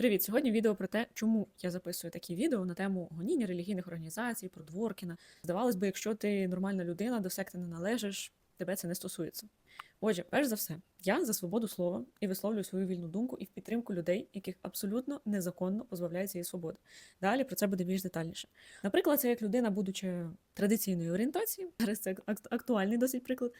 Привіт! Сьогодні відео про те, чому я записую такі відео на тему гоніння релігійних організацій, про Дворкіна. Здавалось би, якщо ти нормальна людина, до секти не належиш, тебе це не стосується. Отже, перш за все, я за свободу слова і висловлюю свою вільну думку і в підтримку людей, яких абсолютно незаконно позбавляють цієї свободи. Далі про це буде більш детальніше. Наприклад, це як людина, будучи традиційної орієнтації, зараз це ак- актуальний досить приклад.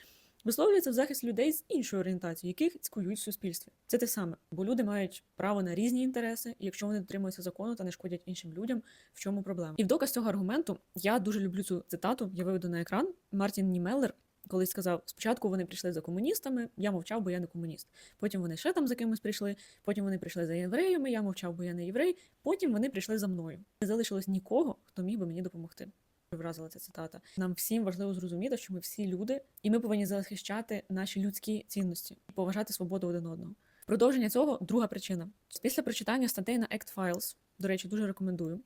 Висловлюється в захист людей з іншою орієнтацією, яких цькують в суспільстві. Це те саме, бо люди мають право на різні інтереси, якщо вони дотримуються закону та не шкодять іншим людям, в чому проблема? І в доказ цього аргументу я дуже люблю цю цитату. Я виведу на екран. Мартін Німеллер колись сказав: спочатку вони прийшли за комуністами, я мовчав, бо я не комуніст. Потім вони ще там за кимось прийшли. Потім вони прийшли за євреями, я мовчав, бо я не єврей. Потім вони прийшли за мною. Не залишилось нікого, хто міг би мені допомогти. Вразила ця цитата. Нам всім важливо зрозуміти, що ми всі люди, і ми повинні захищати наші людські цінності і поважати свободу один одного. Продовження цього друга причина. Після прочитання статей на Act Files, до речі, дуже рекомендую.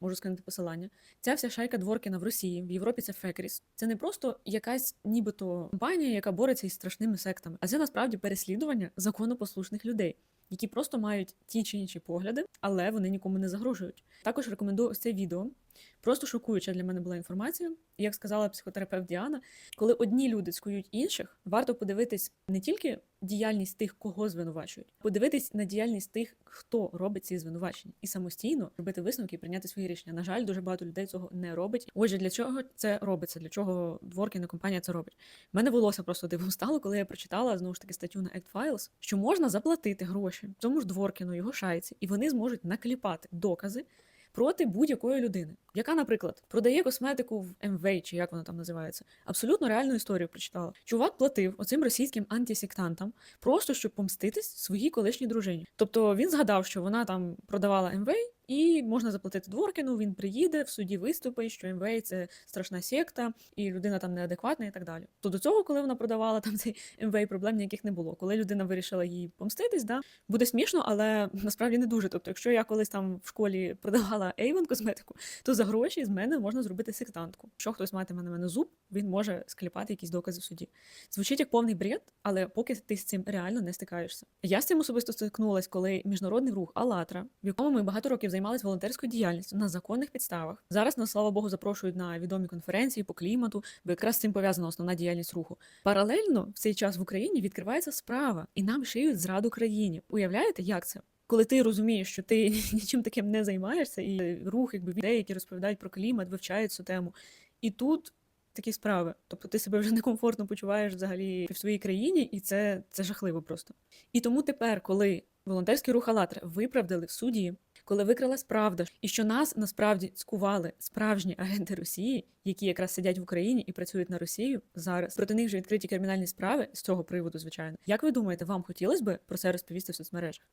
Можу скинути посилання. Ця вся шайка Дворкіна в Росії, в Європі це Фекріс. Це не просто якась нібито компанія, яка бореться із страшними сектами, а це насправді переслідування законопослушних людей, які просто мають ті чи інші погляди, але вони нікому не загрожують. Також рекомендую ось це відео. Просто шокуюча для мене була інформація. Як сказала психотерапевт Діана, коли одні люди цькують інших, варто подивитись не тільки діяльність тих, кого звинувачують, подивитись на діяльність тих, хто робить ці звинувачення, і самостійно робити висновки і прийняти свої рішення. На жаль, дуже багато людей цього не робить. Отже, для чого це робиться? Для чого Дворкіна компанія це робить? У мене волосся просто дивом стало, коли я прочитала знову ж таки статтю на Files, що можна заплатити гроші тому ж Дворкіну, його шайці, і вони зможуть накліпати докази проти будь-якої людини, яка, наприклад, продає косметику в МВ, чи як воно там називається. Абсолютно реальну історію прочитала. Чувак платив оцим російським антисектантам просто щоб помститись своїй колишній дружині. Тобто він згадав, що вона там продавала МВ. І можна заплатити Дворкіну, він приїде в суді виступить, що МВ це страшна секта, і людина там неадекватна, і так далі. То до цього, коли вона продавала там цей МВ, проблем ніяких не було. Коли людина вирішила їй помститись, да буде смішно, але насправді не дуже. Тобто, якщо я колись там в школі продавала Avon косметику, то за гроші з мене можна зробити сектантку. Якщо хтось матиме на мене зуб, він може скліпати якісь докази в суді. Звучить як повний бред, але поки ти з цим реально не стикаєшся. Я з цим особисто стикнулась, коли міжнародний рух АЛАТРА, в якому ми багато років займалися волонтерською діяльністю на законних підставах. Зараз нас, слава Богу, запрошують на відомі конференції по клімату, бо якраз з цим пов'язана основна діяльність руху. Паралельно в цей час в Україні відкривається справа, і нам шиють зраду країні. Уявляєте, як це? Коли ти розумієш, що ти нічим таким не займаєшся, і рух, якби людей, які розповідають про клімат, вивчають цю тему. І тут такі справи. Тобто ти себе вже некомфортно почуваєш взагалі в своїй країні, і це, це жахливо просто. І тому тепер, коли волонтерський рух «АЛЛАТРА» виправдали в суді, коли викрилась правда, і що нас насправді цькували справжні агенти Росії, які якраз сидять в Україні і працюють на Росію зараз. Проти них вже відкриті кримінальні справи з цього приводу, звичайно. Як ви думаєте, вам хотілося б про це розповісти в соцмережах?